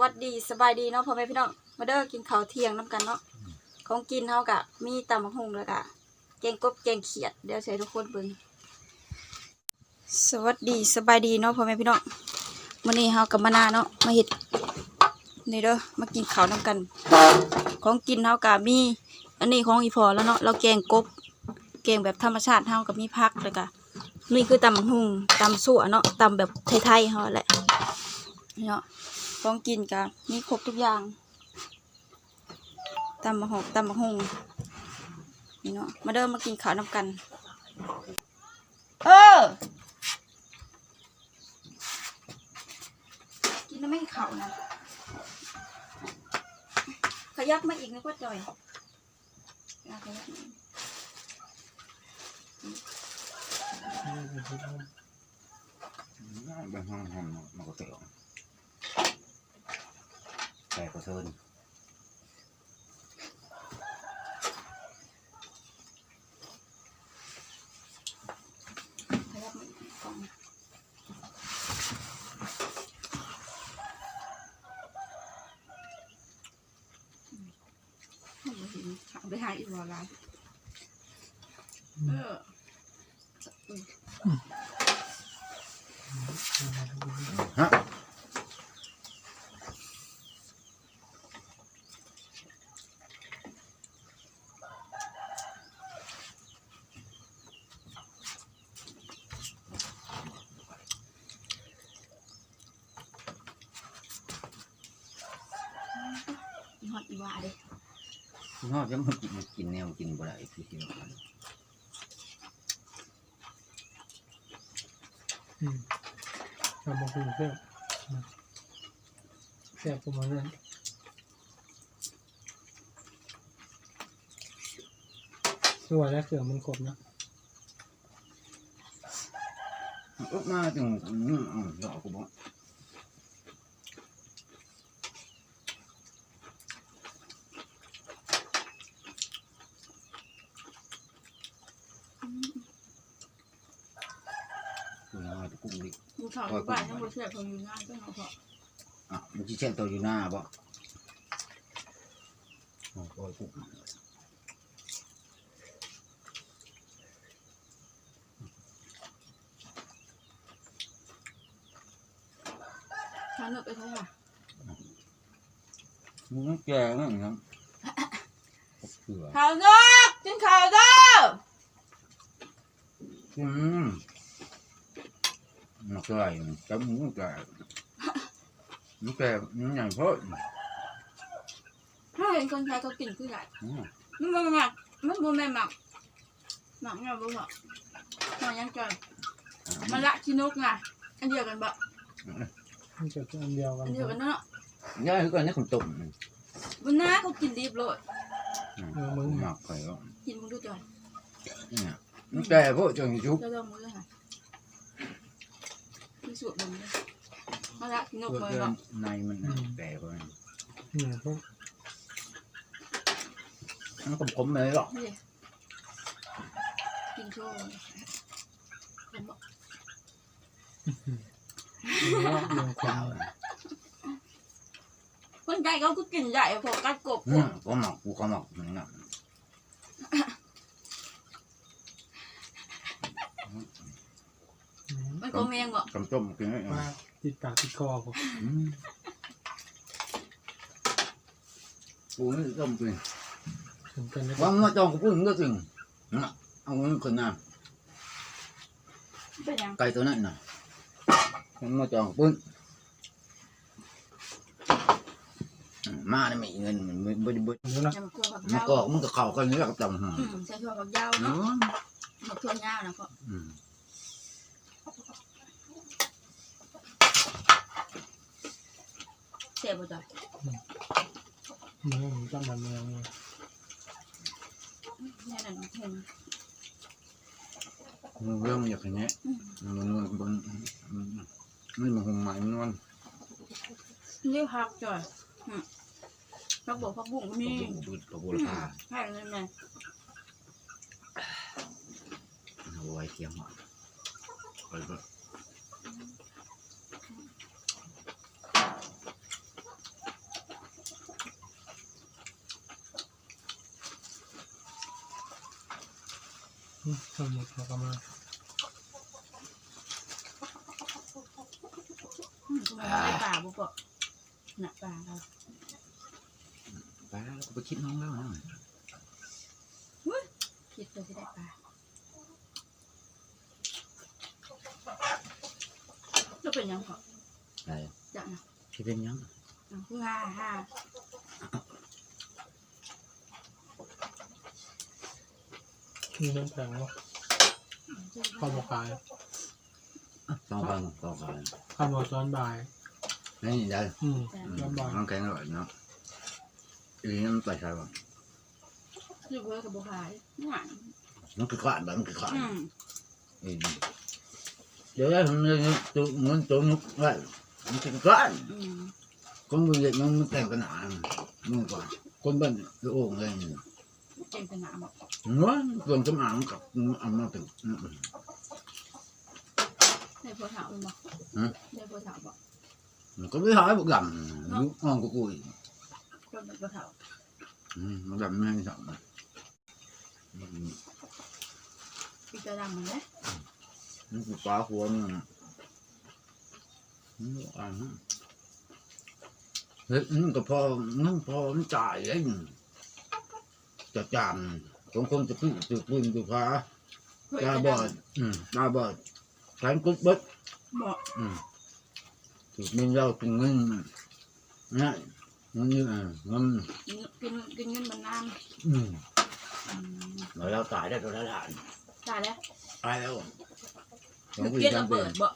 วัสดีสบายดีเนาะพ่อแม่พี่น้องมาเด้อกินข้าวเที่ยงน้ำกันเนาะของกินเฮากะมีตำบักหุ่งแล้วกะแกงกบแกงเขียดเดี๋ยวใช้ทุกคนเบิ่งสวัสดีสบายดีเนาะพ่อแม่พี่น้องวันนี้เฮากะมานาเนาะมาเฮ็ดนี่เด้อมากินข้าวน้ำกัน ของกินเฮากะมี อันนี้ของอีพอแล้วเนาะเราแกงกบแกงแบบธรรมชาติเฮากับมีผักแล้วก็นี่คือตำบักหุ่งตำสั่วเนาะตำแบบไทยๆเฮาแหละนี่เนาะ ของกินก็มีครบทุกอย่างตำมะฮกตำมะฮุงนี่เนาะมาเดิมมากินข้าวนำกัน เออ กินแล้วไม่ให้เข่านะขยับมาอีกนึกว่าจ่อยอะขยับมาอีกบางห้องห้องมันก็เตะ แต่ก็เทินขยับมา อีกกล่องอืมเอาไปเห็นเอาไปหาอีกวอลไลน์เออฮะอีฮอตอีวาเลยคุณพ่อจะมากินกินแนวกินบ่ได้คือกินมันอืมทำมาคุยเพื่อนแซ่บประมาณนั้นส่วนแล้วเสือมันขบนะอึกมาจึงอืมอืมดอกกูบอก อืม คุณน้อย กุ้งดิดูข่าวที่บ้านทั้งหมดเชื่อเขาอยู่งานก็เอาพออะมันจะเช่นตัวอยู่หน้าบ่โอ้โหกุ้งทานเนอะไปเท่าไหร่มันแก่นั่นครับเผื่อข่าวเนอะกินข่าวเด้ออืม มันก็ไรจับมันแก่มันแก่มันใหญ่เพราะถ้าเห็นคนไทยเขากินคือไรอืมมันบ่หมักมันบ่แม่นหมักหมักเนี่ยบ่เหรอหมักยังจอยมันละขี้นกไงอันเดียวกันบ่มันจะอันเดียวกัอันนเดียวกันเนาะย่าคือกันนี่คนตุ่มบนหน้าเขากินดิบโลดหมักไข่ก็กินมึงดูจอยเนี่ยมันแก่เพราะจังยุบเจ้าลองมือค่ะ มีสูตรบ่มีมันละนกเพื่อเลยเนาะในมันแตกไปเนี่ยพวกมันก็ผมเลยหรอกนี่กินโชว์ผมบอกเนื้อเรียงควายคนไทยเขาก็กินใหญ่พอกัดกบอืมก็หมักกูก็หมักมันงับมัน แมงบ่กำต้มกินได้ว่าติดปากติดคอผมกูนี่ต้มกินถึงกันนะว่ามาจองกูพูดก็ถึงนะเอาเงินคนน่ะเป็นยังไก่ตัวนั้นน่ะมันมาจองปุ้นมาได้ไม่เงินมันไม่ไม่ไม่เนื้อนะยำตัวผักมันยาวก็มันก็เข้ากันนี่กับจำหอืมใส่ถั่วผักยาวเนาเนาะะผักถั่วยาวนะก็อืม สียบ่จ้ะเนื้อมันต้องมันเนื้อเนี่ยแค่นั้นเองมันเริ่มอยากอย่างเงี้ยมันมันมันมันมันหงใหม่มันนวลนี่ผักจ้ะอืมผักบวผักบุ้งก็มีบูดกับบูรพาใช่เลยแม่เอาไว้เทียมอะไปก็ สมุดเขาก็มาอืมทำไมไม่ได้ป่าบุปผน่ะป่าเราไปแล้วก็ไปคิดน้องแล้วนะคิดเลยจะได้ป่าแล้วเป็นยังเหรอไหนจังนะที่เป็นยังอะคือห้าห้า มีน้ำแข็งวะข้าวบขายสองพันสองพันข้าวบซ้อนบ่ายนี่ได้อืมแต่น้ำบ่ายน้องแข็งอร่อยเนาะอีนี่มันไปใช่ป่ะคือเบอร์กับบุคายหวานมันคือขวานแบบมันคือขวานอืมอืมเดี๋ยวได้ผมจะตัวเงินตัวนุกไว้มันคือขวานอืมคนมือเด็กมันมันแต่งกันหนามือกว่าคนบ้านคือโอ่งเลยเก่งเป็นหนาบอก เน้อยส่วนจำอางกับเอามาถึงได้พอถามมันบอกฮะ ได้พอถามบอกมันก็ไม่หายพวกดำยุกอ่องกุกุยคนเป็นพอถามอืมมันดำไม่ให้สั่งปีกระดังมันเลยมันคือปลาหัวมันมันอ่านเฮ้ยมันก็พอมันพอมันจ่ายเองจะจาม คงคงจะขึ้นจะปืนจะฟ้าตาบอดอืมตาบอดแขนกุดเบิดบอกอืมถูกมันเราถึงเงินนะเงินนี่อะเงินกินกินเงินมันนานอืมอืมเราเราตายได้ตัวละล้านตายแล้วตายแล้วคือเกลียดระเบิดบอก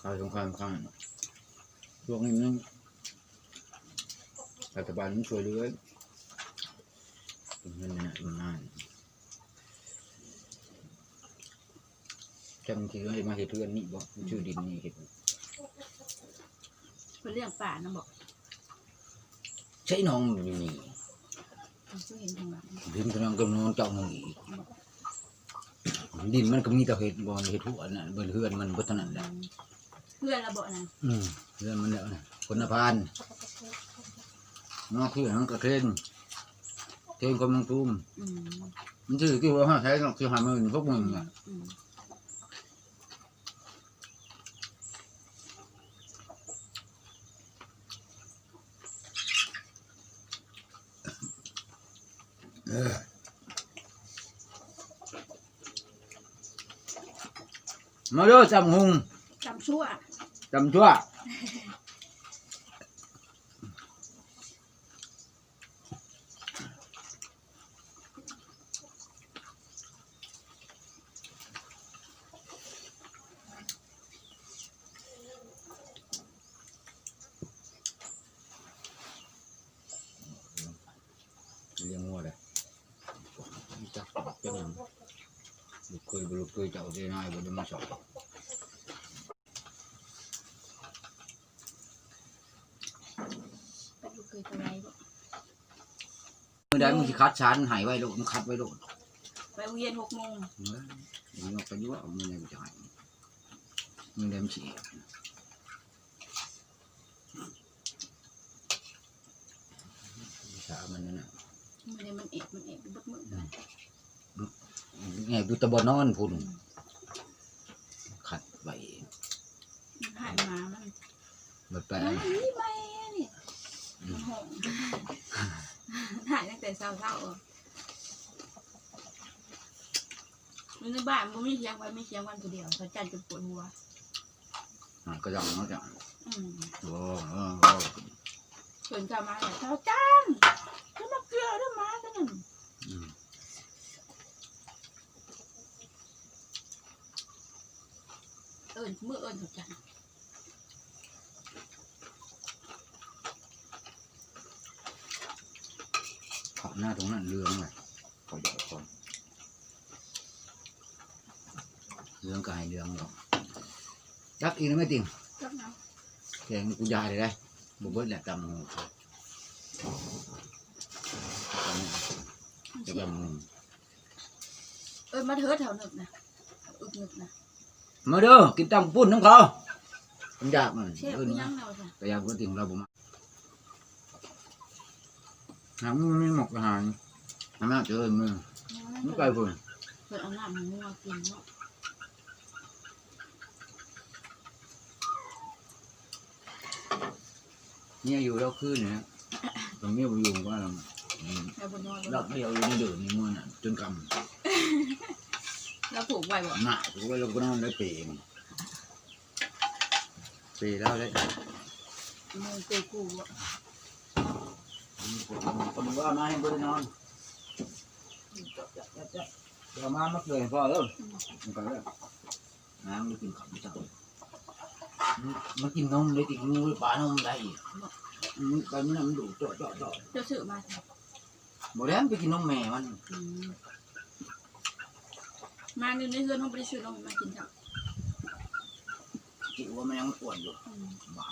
ข่าวสงครามข้างช่วงนี้มันรัฐบาลมันช่วยเหลือ เงินเนี่ยมันง่ายจำที่ว่าให้มาเหตุเพื่อนนี่บอกชื่อดินนี่เหตุเป็นเรื่องป่านะบอกใช่น้องอยู่นี่ผมก็เห็นทางหลังดินกำลังกำลังเจ้าหนึ่งอีกดินมันก็มีแต่เห็ดบอลเห็ดหัวน่ะเบนเฮือนมันบนถนัดแหละเพื่อนระเบิดนะอืมเฮือนมันแล้วนะคนพานนอกคือมันก็เทน เทนคนมังตูมอืมมันชื่อที่ว่าห้าใช้นอกคือหามือพวกมึงอะอืมมาเด้อจำหุงจำชั่วจำชั่ว เลี้ยงงัวเลยจักจังลูกเคยบ่ลูกเคยเจ้าได้นายบ่ได้มาสอบเป็นลูกเคยตัวไรบอกมื่อใดมึงสิคัดชานใหายไว้โลดมึงคัดไว้โลดไปโรงเรียนหกโมงเฮ้ยมึงเอาไปยั่วมึงเลยจะใหายมึงเดมฉีสามันนั่นน่ะมัน เลยมันเอ็ดมันเอ็ดมันบดมือไงบุตรบนอนพุ่นขัดไว้มันหายมามันแบบแปไปลนี่ไปนี่มันหงหายตั้งแต่เช้าเช้าเออมันในบ้านมันไม่เสียงไว้ไม่เสียงวันตัวเดียวเขาจันจนปวดหัวอะก็ยังเนาะจ้ะอืมโอ้โอ้โอ้เกินกลับมาเนี่ยเช้าจันจะมาเกลือเรื่องมากันนั่น อืม เอิญมือเอิญเขาจันขอบหน้าตรงนั้นเรื่องเลยขอหยอกก่อนเรื่องกายเรื่องหรอกรักอีกนะไม่ติงจับน้แกงกูยายเลยได้บุบเบิ้ลแหละตำหูจะำแบบมึงเอิญมาเถิดแถวหนึกนะอึกหนึกนะ มาเด้อกินตำปุ้นน้ำเขาผมอยากมันเชฟเอิ้นยันะงเราจ้ะแต่อยากก็ติงเราบ่มาหามันไม่หมกอาหารน้ำหน้าเจอมือยังไม่มันไกลพุ่นเพิ่นเอาน้ำมันงัวกินเนาะเนี่ยอยู่แล้วคืนเนี่ยตรงนี้ไปอยู่ก็แล้วอืมแล้วบ่นอนรับเดียวอยู่ในเดือนนี่มันน่ะจนก แล้วผูกไว้บ่ำหนักไว้เราก็นอนได้ปีมปีแล้วเลยมือเตะกูบ่คนว่ามาให้เบิ่งนอนเดี๋ยวมามาเกยพอแล้วมันก็แล้วน้ำไม่กินข้าวจังมากินนมเลยติงูปลานมได้อืมไปมันมันดูดจ่อจ่อจ่อเจ้าซื้อมาจ้ะบ่แล้วไปกินนมแม่มันอื มมานี่ในเฮือนเฮาบ่ได้ซื้อนมมากินจ้ะจิว่ามันยังอ้วนอยู่อืมบ้า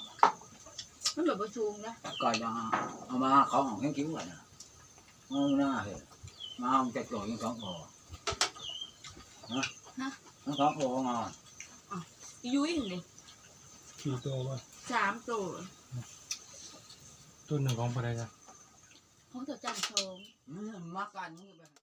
มันแบบบ่สูงนะก็ยังเอามาเขาของแข็งกิ้วกันนะงงหน้าเหรอมาเอาจะจ่อยยังสองพอนะทั้งสองพองอยุ้ยนี่กี่ตัววะสามตัวตัวหนึ่งของปลาได้จ้ะของเจ้าจันทร์ทองมันมากันมึงไป